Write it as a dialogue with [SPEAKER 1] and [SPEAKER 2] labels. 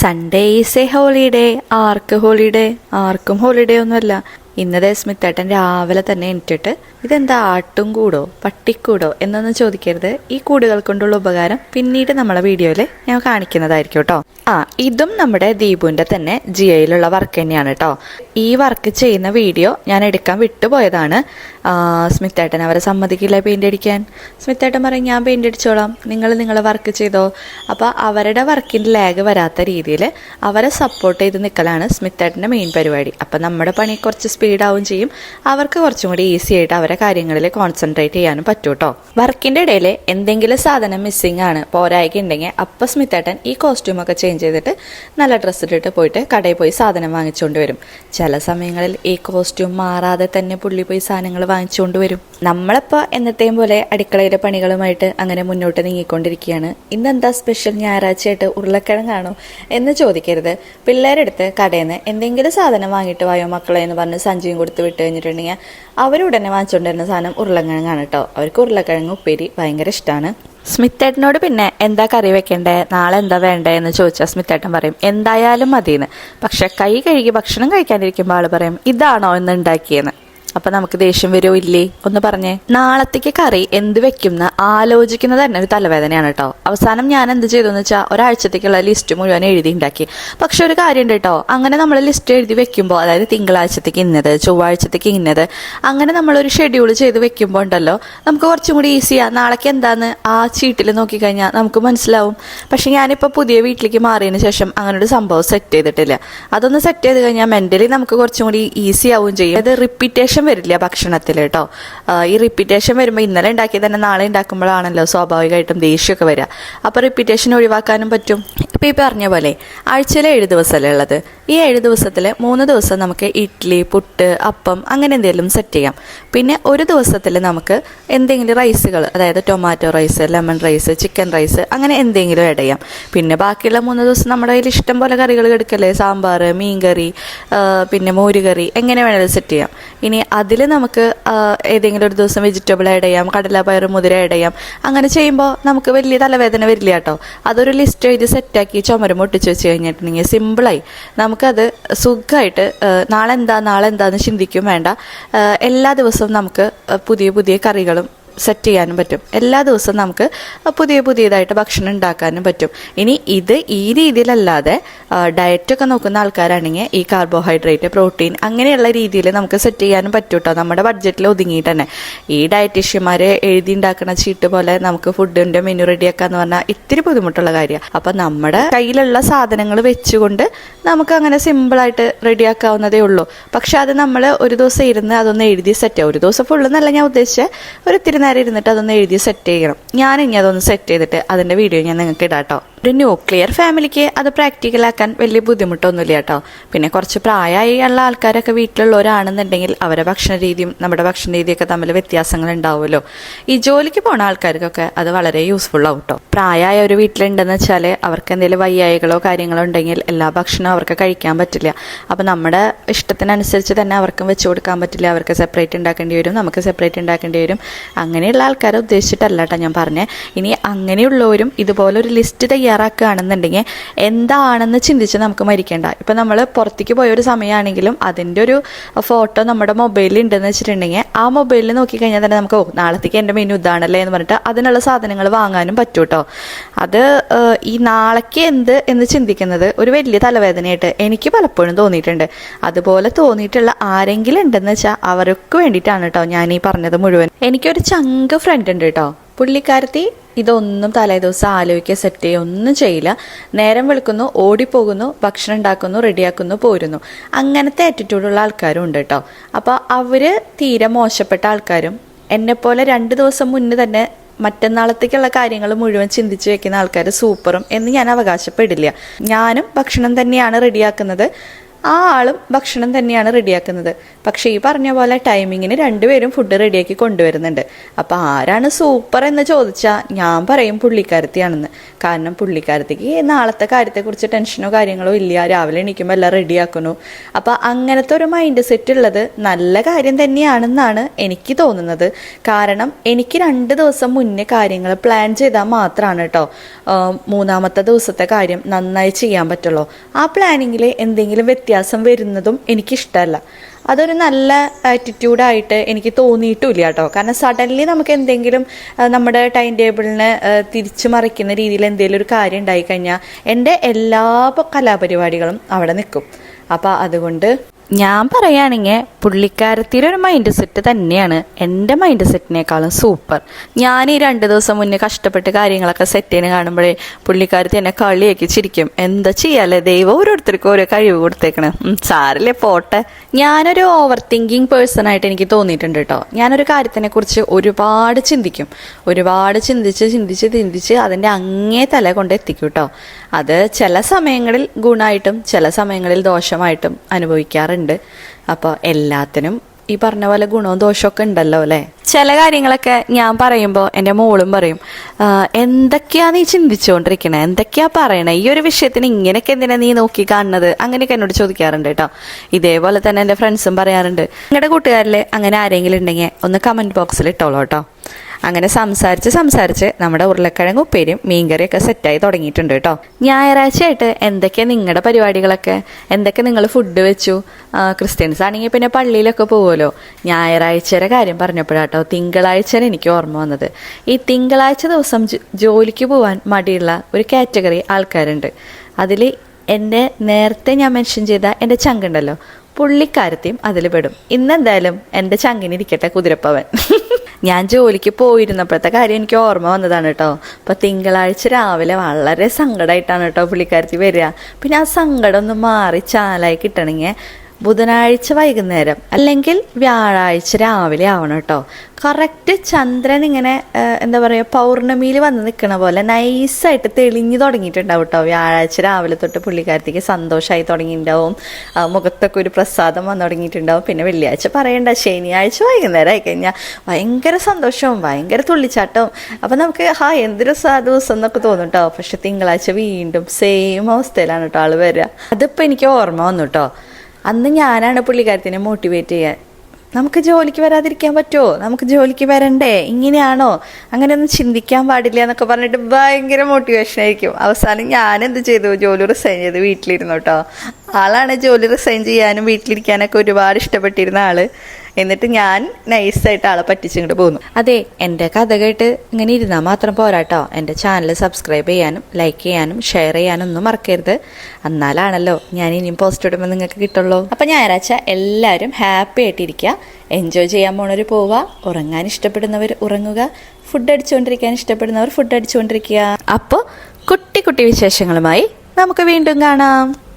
[SPEAKER 1] Sunday is a holiday ആർക്ക് holiday ആർക്കും holiday ഒന്നുമല്ല. ഇന്നത്തെ സ്മിത്തേട്ടൻ രാവിലെ തന്നെ എണീറ്റിട്ട് ഇതെന്താ ആട്ടും കൂടോ? പട്ടിക്കൂടോ? എന്നൊന്നും ചോദിക്കരുത്. ഈ കൂടുകൾ കൊണ്ടുള്ള ഉപകാരം പിന്നീട് നമ്മളെ വീഡിയോയിൽ ഞാൻ കാണിക്കുന്നതായിരിക്കും കേട്ടോ ആ ഇതും നമ്മുടെ ദീപുവിന്റെ തന്നെ ജിയയിലുള്ള വർക്ക് തന്നെയാണ് കേട്ടോ ഈ വർക്ക് ചെയ്യുന്ന വീഡിയോ ഞാൻ എടുക്കാൻ വിട്ടുപോയതാണ്. സ്മിത്തേട്ടൻ അവരെ സമ്മതിക്കില്ല പെയിന്റ് അടിക്കാൻ? സ്മിത്തേട്ടൻ പറയും ഞാൻ പെയിന്റ് അടിച്ചോളാം. നിങ്ങൾ നിങ്ങളെ വർക്ക് ചെയ്തോ? അപ്പോൾ അവരുടെ വർക്കിന്റെ ലാഗ് വരാത്ത രീതിയിൽ അവരെ സപ്പോർട്ട് ചെയ്ത് നിൽക്കലാണ് സ്മിത്തേട്ടന്റെ മെയിൻ പരിപാടി. അപ്പം നമ്മുടെ പണി കുറച്ച് സ്പീഡാവും ചെയ്യും. അവർക്ക് കുറച്ചും കൂടി ഈസി ആയിട്ട് അവരെ കാര്യങ്ങളിൽ കോൺസെൻട്രേറ്റ് ചെയ്യാനും പറ്റും കേട്ടോ വർക്കിന്റെ ഇടയിൽ എന്തെങ്കിലും സാധനം മിസ്സിംഗ് ആണ് പോരായ്ക ഉണ്ടെങ്കിൽ അപ്പം സ്മിത്തേട്ടൻ ഈ കോസ്റ്റ്യൂം ഒക്കെ ചേഞ്ച് ചെയ്തിട്ട് നല്ല ഡ്രസ്സ് ഇട്ടിട്ട് പോയിട്ട് കടയിൽ പോയി സാധനം വാങ്ങിച്ചുകൊണ്ട് വരും. ചില സമയങ്ങളിൽ ഈ കോസ്റ്റ്യൂം മാറാതെ തന്നെ പുള്ളി പോയി സാധനങ്ങൾ വാങ്ങിച്ചുകൊണ്ട് വരും. നമ്മളിപ്പോൾ എന്നത്തെയും പോലെ അടുക്കളയിലെ പണികളുമായിട്ട് അങ്ങനെ മുന്നോട്ട് നീങ്ങിക്കൊണ്ടിരിക്കുകയാണ്. ഇന്നെന്താ സ്പെഷ്യൽ ഞായറാഴ്ചയായിട്ട് ഉരുളക്കിഴങ്ങാണോ എന്ന് ചോദിക്കരുത്. പിള്ളേരെടുത്ത് കടയിൽ നിന്ന് എന്തെങ്കിലും സാധനം വാങ്ങിയിട്ട് വായോ മക്കളെ എന്ന് പറഞ്ഞ് സഞ്ചിയും കൊടുത്ത് വിട്ട് കഴിഞ്ഞിട്ടുണ്ടെങ്കിൽ അവരുടനെ വാങ്ങിച്ചുകൊണ്ടിരുന്ന സാധനം ഉരുളക്കിഴങ്ങാണ് കേട്ടോ. അവർക്ക് ഉരുളക്കിഴങ്ങ് ഉപ്പേരി ഭയങ്കര ഇഷ്ടമാണ് സ്മിത്തേട്ടനോട് പിന്നെ എന്താ കറി വെക്കണ്ടേ? നാളെ എന്താ വേണ്ടേ എന്ന് ചോദിച്ചാൽ സ്മിത്തേട്ടൻ പറയും എന്തായാലും മതിയെന്ന്. പക്ഷെ കൈ കഴുകി ഭക്ഷണം കഴിക്കാനിരിക്കുമ്പോൾ ആൾ പറയും ഇതാണോ എന്ന് ഉണ്ടാക്കിയെന്ന്? അപ്പൊ നമുക്ക് ദേഷ്യം വരുമോ ഇല്ലേ? ഒന്ന് പറഞ്ഞേ. നാളത്തേക്ക് കറി എന്ത് വെക്കുന്ന ആലോചിക്കുന്നത് തന്നെ ഒരു തലവേദനയാണ് കേട്ടോ അവസാനം ഞാൻ എന്ത് ചെയ്തു എന്ന് വെച്ചാൽ ഒരാഴ്ചത്തേക്കുള്ള ലിസ്റ്റ് മുഴുവൻ എഴുതി ഉണ്ടാക്കി. പക്ഷെ ഒരു കാര്യം ഉണ്ട് കേട്ടോ അങ്ങനെ നമ്മൾ ലിസ്റ്റ് എഴുതി വെക്കുമ്പോൾ അതായത് തിങ്കളാഴ്ചത്തേക്ക് ഇന്നത് ചൊവ്വാഴ്ചത്തേക്ക് ഇന്നത് അങ്ങനെ നമ്മളൊരു ഷെഡ്യൂൾ ചെയ്ത് വെക്കുമ്പോൾ ഉണ്ടല്ലോ നമുക്ക് കുറച്ചും കൂടി ഈസിയാണ് നാളേക്ക് എന്താന്ന് ആ ചീട്ടിൽ നോക്കിക്കഴിഞ്ഞാൽ നമുക്ക് മനസ്സിലാവും. പക്ഷെ ഞാനിപ്പോൾ പുതിയ വീട്ടിലേക്ക് മാറിയതിന് ശേഷം അങ്ങനെ ഒരു സംഭവം സെറ്റ് ചെയ്തിട്ടില്ല. അതൊന്ന് സെറ്റ് ചെയ്ത് കഴിഞ്ഞാൽ മെന്റലി നമുക്ക് കുറച്ചും കൂടി ഈസി ആവുകയും ചെയ്യും. അത് റിപ്പീറ്റേഷൻ വരില്ല ഭക്ഷണത്തിൽ കേട്ടോ ഈ റിപ്പീറ്റേഷൻ വരുമ്പോൾ ഇന്നലെ ഉണ്ടാക്കി തന്നെ നാളെ ഉണ്ടാക്കുമ്പോഴാണല്ലോ സ്വാഭാവികമായിട്ടും ദേഷ്യമൊക്കെ വരിക അപ്പോൾ റിപ്പീറ്റേഷൻ ഒഴിവാക്കാനും പറ്റും. ഇപ്പം ഈ പറഞ്ഞ പോലെ ആഴ്ചയിൽ ഏഴ് ദിവസമല്ലേ ഉള്ളത്? ഈ ഏഴ് ദിവസത്തിൽ മൂന്ന് ദിവസം നമുക്ക് ഇഡ്ഡലി പുട്ട് അപ്പം അങ്ങനെ എന്തെങ്കിലും സെറ്റ് ചെയ്യാം. പിന്നെ ഒരു ദിവസത്തിൽ നമുക്ക് എന്തെങ്കിലും റൈസുകൾ അതായത് tomato rice lemon rice chicken rice അങ്ങനെ എന്തെങ്കിലും ആഡ് ചെയ്യാം. പിന്നെ ബാക്കിയുള്ള മൂന്ന് ദിവസം നമ്മുടെ കയ്യിൽ ഇഷ്ടം പോലെ കറികൾ എടുക്കല്ലേ? സാമ്പാർ മീൻകറി പിന്നെ മോരുകറി എങ്ങനെ വേണമെങ്കിലും സെറ്റ് ചെയ്യാം. ഇനി അതിൽ നമുക്ക് ഏതെങ്കിലും ഒരു ദിവസം വെജിറ്റബിൾ ആഡ് ചെയ്യാം കടലപ്പയർ മുതിര ആഡ് ചെയ്യാം. അങ്ങനെ ചെയ്യുമ്പോൾ നമുക്ക് വലിയ തലവേദന വരില്ല കേട്ടോ. അതൊരു ലിസ്റ്റ് എഴുതി സെറ്റാക്കി ചുമരം ഒട്ടിച്ച് വെച്ച് കഴിഞ്ഞിട്ടുണ്ടെങ്കിൽ സിമ്പിളായി നമുക്കത് സുഖമായിട്ട് നാളെ എന്താ നാളെ ചിന്തിക്കും വേണ്ട. എല്ലാ ദിവസവും നമുക്ക് പുതിയ പുതിയ കറികളും സെറ്റ് ചെയ്യാനും പറ്റും. എല്ലാ ദിവസവും നമുക്ക് പുതിയ പുതിയതായിട്ട് ഭക്ഷണം ഉണ്ടാക്കാനും പറ്റും. ഇനി ഇത് ഈ രീതിയിലല്ലാതെ ഡയറ്റൊക്കെ നോക്കുന്ന ആൾക്കാരാണെങ്കിൽ ഈ കാർബോഹൈഡ്രേറ്റ് പ്രോട്ടീൻ അങ്ങനെയുള്ള രീതിയിൽ നമുക്ക് സെറ്റ് ചെയ്യാനും പറ്റും കേട്ടോ നമ്മുടെ ബഡ്ജറ്റിൽ ഒതുങ്ങിയിട്ട് തന്നെ. ഈ ഡയറ്റീഷ്യന്മാർ എഴുതി ഉണ്ടാക്കുന്ന ചീട്ട് പോലെ നമുക്ക് ഫുഡിന്റെ മെനു റെഡിയാക്കാന്ന് പറഞ്ഞാൽ ഇത്തിരി ബുദ്ധിമുട്ടുള്ള കാര്യമാണ് അപ്പം നമ്മുടെ കയ്യിലുള്ള സാധനങ്ങൾ വെച്ചുകൊണ്ട് നമുക്ക് അങ്ങനെ സിമ്പിളായിട്ട് റെഡിയാക്കാവുന്നതേ ഉള്ളൂ. പക്ഷെ അത് നമ്മൾ ഒരു ദിവസം ഇരുന്ന് അതൊന്ന് എഴുതി സെറ്റ് ഒരു ദിവസം ഫുള്ള് എന്നല്ല ഞാൻ ഉദ്ദേശിച്ചത് ഒരു ഇത്തിരി നേരം ഇരുന്നിട്ട് അതൊന്ന് എഴുതി സെറ്റ് ചെയ്യണം. ഞാൻ ഇനി അതൊന്ന് സെറ്റ് ചെയ്തിട്ട് അതിന്റെ വീഡിയോ ഞാൻ നിങ്ങൾക്ക് ഇടാം കേട്ടോ ഒരു ന്യൂക്ലിയർ ഫാമിലിക്ക് അത് പ്രാക്ടിക്കൽ ആക്കാൻ വലിയ ബുദ്ധിമുട്ടൊന്നുമില്ല കേട്ടോ. പിന്നെ കുറച്ച് പ്രായമായി ഉള്ള ആൾക്കാരൊക്കെ വീട്ടിലുള്ളവരാണെന്നുണ്ടെങ്കിൽ അവരുടെ ഭക്ഷണ രീതിയും നമ്മുടെ ഭക്ഷണ രീതിയൊക്കെ തമ്മിൽ വ്യത്യാസങ്ങൾ ഉണ്ടാവുമല്ലോ. ഈ ജോലിക്ക് പോണ ആൾക്കാർക്കൊക്കെ അത് വളരെ യൂസ്ഫുൾ ആവും കേട്ടോ. പ്രായമായ ഒരു വീട്ടിലുണ്ടെന്ന് വെച്ചാൽ അവർക്ക് എന്തെങ്കിലും വയ്യായികളോ കാര്യങ്ങളോ ഉണ്ടെങ്കിൽ എല്ലാ ഭക്ഷണവും അവർക്ക് കഴിക്കാൻ പറ്റില്ല. അപ്പം നമ്മുടെ ഇഷ്ടത്തിനനുസരിച്ച് തന്നെ അവർക്കും വെച്ച് കൊടുക്കാൻ പറ്റില്ല. അവർക്ക് സെപ്പറേറ്റ് ഉണ്ടാക്കേണ്ടി വരും നമുക്ക് സെപ്പറേറ്റ് ഉണ്ടാക്കേണ്ടി വരും. അങ്ങനെയുള്ള ആൾക്കാരെ ഉദ്ദേശിച്ചിട്ടല്ല കേട്ടോ ഞാൻ പറഞ്ഞത് ഇനി അങ്ങനെയുള്ളവരും ഇതുപോലെ ഒരു ലിസ്റ്റ് തയ്യാറാക്കുകയാണെന്നുണ്ടെങ്കിൽ എന്താണെന്ന് ചിന്തിച്ച് നമുക്ക് മരിക്കേണ്ട. ഇപ്പം നമ്മൾ പുറത്തേക്ക് പോയ ഒരു സമയമാണെങ്കിലും അതിന്റെ ഒരു ഫോട്ടോ നമ്മുടെ മൊബൈലിൽ ഉണ്ടെന്ന് വെച്ചിട്ടുണ്ടെങ്കിൽ ആ മൊബൈലിൽ നോക്കിക്കഴിഞ്ഞാൽ തന്നെ നമുക്ക് ഓ നാളത്തേക്ക് എന്റെ മെനു ഇതാണല്ലേ എന്ന് പറഞ്ഞിട്ട് അതിനുള്ള സാധനങ്ങൾ വാങ്ങാനും പറ്റും കേട്ടോ അത് ഈ നാളേക്ക് എന്ത് എന്ന് ചിന്തിക്കുന്നത് ഒരു വലിയ തലവേദനയായിട്ട് എനിക്ക് പലപ്പോഴും തോന്നിയിട്ടുണ്ട്. അതുപോലെ തോന്നിയിട്ടുള്ള ആരെങ്കിലും ഉണ്ടെന്ന് വെച്ചാൽ അവർക്ക് വേണ്ടിയിട്ടാണ് കേട്ടോ ഞാൻ ഈ പറഞ്ഞത് മുഴുവൻ. എനിക്കൊരു ചങ്ക് ഫ്രണ്ട് ഉണ്ട് കേട്ടോ പുള്ളിക്കാരത്തി ഇതൊന്നും തലേദിവസം ആലോചിക്കുക സെറ്റ് ചെയ്യുക ഒന്നും ചെയ്യില്ല. നേരം വെളുക്കുന്നു ഓടിപ്പോകുന്നു ഭക്ഷണം ഉണ്ടാക്കുന്നു റെഡിയാക്കുന്നു പോരുന്നു. അങ്ങനത്തെ ആറ്റിറ്റ്യൂഡുള്ള ആൾക്കാരും ഉണ്ട് കേട്ടോ അപ്പോൾ അവർ തീരെ മോശപ്പെട്ട ആൾക്കാരും എന്നെപ്പോലെ രണ്ട് ദിവസം മുന്നേ തന്നെ മറ്റന്നാളത്തേക്കുള്ള കാര്യങ്ങൾ മുഴുവൻ ചിന്തിച്ച് വെക്കുന്ന ആൾക്കാർ സൂപ്പറും എന്ന് ഞാൻ അവകാശപ്പെടില്ല. ഞാനും ഭക്ഷണം തന്നെയാണ് റെഡിയാക്കുന്നത്. ആ ആളും ഭക്ഷണം തന്നെയാണ് റെഡിയാക്കുന്നത്. പക്ഷേ ഈ പറഞ്ഞ പോലെ ടൈമിങ്ങിന് രണ്ടുപേരും ഫുഡ് റെഡിയാക്കി കൊണ്ടുവരുന്നുണ്ട്. അപ്പോൾ ആരാണ് സൂപ്പർ എന്ന് ചോദിച്ചാൽ ഞാൻ പറയും പുള്ളിക്കാരത്തിയാണെന്ന്. കാരണം പുള്ളിക്കാരത്തിക്ക് നാളത്തെ കാര്യത്തെക്കുറിച്ച് ടെൻഷനോ കാര്യങ്ങളോ ഇല്ല. രാവിലെ എണീക്കുമ്പോൾ എല്ലാം റെഡിയാക്കുന്നു അപ്പോൾ അങ്ങനത്തെ ഒരു മൈൻഡ് സെറ്റ് ഉള്ളത് നല്ല കാര്യം തന്നെയാണെന്നാണ് എനിക്ക് തോന്നുന്നത്. കാരണം എനിക്ക് രണ്ട് ദിവസം മുന്നേ കാര്യങ്ങൾ പ്ലാൻ ചെയ്താൽ മാത്രമാണ് കേട്ടോ മൂന്നാമത്തെ ദിവസത്തെ കാര്യം നന്നായി ചെയ്യാൻ പറ്റുള്ളൂ. ആ പ്ലാനിങ്ങിൽ എന്തെങ്കിലും വ്യത്യാസം വരുന്നതും എനിക്കിഷ്ടമല്ല അതൊരു നല്ല ആറ്റിറ്റ്യൂഡായിട്ട് എനിക്ക് തോന്നിയിട്ടില്ല കേട്ടോ. കാരണം സഡൻലി നമുക്ക് എന്തെങ്കിലും നമ്മുടെ ടൈം ടേബിളിനെ തിരിച്ചു മറിക്കുന്ന രീതിയിൽ എന്തെങ്കിലും ഒരു കാര്യം ഉണ്ടായിക്കഴിഞ്ഞാൽ എന്റെ എല്ലാ കലാപരിപാടികളും അവിടെ നിൽക്കും. അപ്പോൾ അതുകൊണ്ട് ഞാൻ പറയുകയാണെങ്കിൽ പുള്ളിക്കാരത്തിയുടെ മൈൻഡ് സെറ്റ് തന്നെയാണ്. എന്റെ മൈൻഡ് സെറ്റിനേക്കാളും സൂപ്പർ ഞാൻ ഈ രണ്ട് ദിവസം മുന്നേ കഷ്ടപ്പെട്ട് കാര്യങ്ങളൊക്കെ സെറ്റ് ചെയ്യുന്ന കാണുമ്പോഴേ പുള്ളിക്കാരത്തി എന്നെ കളിയാക്കി ചിരിക്കും. എന്താ ചെയ്യാല്ലേ ദൈവം ഓരോരുത്തർക്കും ഓരോ കഴിവ് കൊടുത്തേക്കണേ. സാറല്ലേ പോട്ടെ. ഞാനൊരു ഓവർ തിങ്കിങ് പേഴ്സൺ ആയിട്ട് എനിക്ക് തോന്നിയിട്ടുണ്ട് കേട്ടോ ഞാനൊരു കാര്യത്തിനെ കുറിച്ച് ഒരുപാട് ചിന്തിക്കും. ഒരുപാട് ചിന്തിച്ച് ചിന്തിച്ച് ചിന്തിച്ച് അതിന്റെ അങ്ങേ തല കൊണ്ട് എത്തിക്കും കേട്ടോ അത് ചില സമയങ്ങളിൽ ഗുണമായിട്ടും ചില സമയങ്ങളിൽ ദോഷമായിട്ടും അനുഭവിക്കാറുണ്ട്. അപ്പോൾ എല്ലാത്തിനും ഈ പറഞ്ഞ പോലെ ഗുണവും ദോഷമൊക്കെ ഉണ്ടല്ലോ അല്ലേ? ചില കാര്യങ്ങളൊക്കെ ഞാൻ പറയുമ്പോൾ എന്റെ മോളും പറയും എന്തൊക്കെയാ നീ ചിന്തിച്ചുകൊണ്ടിരിക്കണേ എന്തൊക്കെയാ പറയണേ? ഈ ഒരു വിഷയത്തിന് ഇങ്ങനെയൊക്കെ എന്തിനാ നീ നോക്കി കാണുന്നത്? അങ്ങനെയൊക്കെ എന്നോട് ചോദിക്കാറുണ്ട് കേട്ടോ. ഇതേപോലെ തന്നെ എന്റെ ഫ്രണ്ട്സും പറയാറുണ്ട് നിങ്ങളുടെ കൂട്ടുകാരിൽ അങ്ങനെ ആരെങ്കിലും ഉണ്ടെങ്കിൽ ഒന്ന് കമന്റ് ബോക്സിൽ ഇട്ടോളൂ കേട്ടോ. അങ്ങനെ സംസാരിച്ച് സംസാരിച്ച് നമ്മുടെ ഉരുളക്കിഴങ്ങ് ഉപ്പേരിയും മീൻകറിയൊക്കെ സെറ്റായി തുടങ്ങിയിട്ടുണ്ട് കേട്ടോ. ഞായറാഴ്ചയായിട്ട് എന്തൊക്കെ നിങ്ങളുടെ പരിപാടികളൊക്കെ? എന്തൊക്കെ നിങ്ങൾ ഫുഡ് വെച്ചു? ക്രിസ്ത്യൻസ് ആണെങ്കിൽ പിന്നെ പള്ളിയിലൊക്കെ പോകുമല്ലോ ഞായറാഴ്ചയുടെ കാര്യം പറഞ്ഞപ്പോഴാട്ടോ തിങ്കളാഴ്ച എനിക്ക് ഓർമ്മ വന്നത്. ഈ തിങ്കളാഴ്ച ദിവസം ജോലിക്ക് പോകാൻ മടിയുള്ള ഒരു കാറ്റഗറി ആൾക്കാരുണ്ട്. അതിൽ എന്റെ നേരത്തെ ഞാൻ മെൻഷൻ ചെയ്ത എന്റെ ചങ്കുണ്ടല്ലോ പുള്ളിക്കാരത്തെയും അതിൽ പെടും. ഇന്നെന്തായാലും എന്റെ ചങ്കിനിരിക്കട്ടെ കുതിരപ്പവൻ. ഞാൻ ജോലിക്ക് പോയിരുന്നപ്പോഴത്തെ കാര്യം എനിക്ക് ഓർമ്മ വന്നതാണ് കേട്ടോ. അപ്പോൾ തിങ്കളാഴ്ച രാവിലെ വളരെ സങ്കടമായിട്ടാണ് കേട്ടോ പുള്ളിക്കാരത്തി വരിക. പിന്നെ ആ സങ്കടം ഒന്ന് മാറി ചാലായി കിട്ടണമെങ്കിൽ ബുധനാഴ്ച വൈകുന്നേരം അല്ലെങ്കിൽ വ്യാഴാഴ്ച രാവിലെ ആവണം കേട്ടോ. കറക്റ്റ് ചന്ദ്രൻ ഇങ്ങനെ എന്താ പറയുക പൗർണമിയിൽ വന്ന് നിൽക്കണ പോലെ നൈസായിട്ട് തെളിഞ്ഞു തുടങ്ങിയിട്ടുണ്ടാവും കേട്ടോ. വ്യാഴാഴ്ച രാവിലെ തൊട്ട് പുള്ളിക്കാരത്തേക്ക് സന്തോഷമായി തുടങ്ങിയിട്ടുണ്ടാവും. മുഖത്തൊക്കെ ഒരു പ്രസാദം വന്നു തുടങ്ങിയിട്ടുണ്ടാവും. പിന്നെ വെള്ളിയാഴ്ച പറയണ്ട ശനിയാഴ്ച വൈകുന്നേരം ആയി കഴിഞ്ഞാൽ ഭയങ്കര സന്തോഷവും ഭയങ്കര തുള്ളിച്ചാട്ടവും. അപ്പം നമുക്ക് ഹാ എന്തൊരു സാ ദിവസം എന്നൊക്കെ തോന്നും കേട്ടോ. പക്ഷെ തിങ്കളാഴ്ച വീണ്ടും സെയിം അവസ്ഥയിലാണ് കേട്ടോ ആൾ വരിക അതിപ്പോൾ എനിക്ക് ഓർമ്മ വന്നു കേട്ടോ. അന്ന് ഞാനാണ് പുള്ളിക്കാരത്തിനെ മോട്ടിവേറ്റ് ചെയ്യാൻ. നമുക്ക് ജോലിക്ക് വരാതിരിക്കാൻ പറ്റുമോ? നമുക്ക് ജോലിക്ക് വരണ്ടേ? ഇങ്ങനെയാണോ? അങ്ങനെയൊന്നും ചിന്തിക്കാൻ പാടില്ല എന്നൊക്കെ പറഞ്ഞിട്ട് ഭയങ്കര മോട്ടിവേഷൻ ആയിരിക്കും. അവസാനം ഞാൻ എന്ത് ചെയ്തു? ജോലി റിസൈൻ ചെയ്ത് വീട്ടിലിരുന്നു കേട്ടോ. ആളാണ് ജോലി റിസൈൻ ചെയ്യാനും വീട്ടിലിരിക്കാനൊക്കെ ഒരുപാട് ഇഷ്ടപ്പെട്ടിരുന്ന ആൾ. എന്നിട്ട് ഞാൻ നൈസായിട്ട് ആളെ പറ്റിച്ചിങ്ങോട്ട് പോകുന്നു അതെ എന്റെ കഥ കേട്ട് ഇങ്ങനെ ഇരുന്നാൽ മാത്രം പോരാട്ടോ. എന്റെ ചാനൽ സബ്സ്ക്രൈബ് ചെയ്യാനും ലൈക്ക് ചെയ്യാനും ഷെയർ ചെയ്യാനും ഒന്നും മറക്കരുത്. എന്നാലാണല്ലോ ഞാൻ ഇനിയും പോസ്റ്റ് ഇടുമ്പോൾ നിങ്ങൾക്ക് കിട്ടുള്ളൂ. അപ്പം ഞായറാഴ്ച എല്ലാവരും ഹാപ്പി ആയിട്ടിരിക്കുക. എൻജോയ് ചെയ്യാൻ പോണവർ പോവുക. ഉറങ്ങാൻ ഇഷ്ടപ്പെടുന്നവർ ഉറങ്ങുക. ഫുഡ് അടിച്ചുകൊണ്ടിരിക്കാൻ ഇഷ്ടപ്പെടുന്നവർ ഫുഡ് അടിച്ചുകൊണ്ടിരിക്കുക അപ്പോൾ കുട്ടി കുട്ടി വിശേഷങ്ങളുമായി നമുക്ക് വീണ്ടും കാണാം.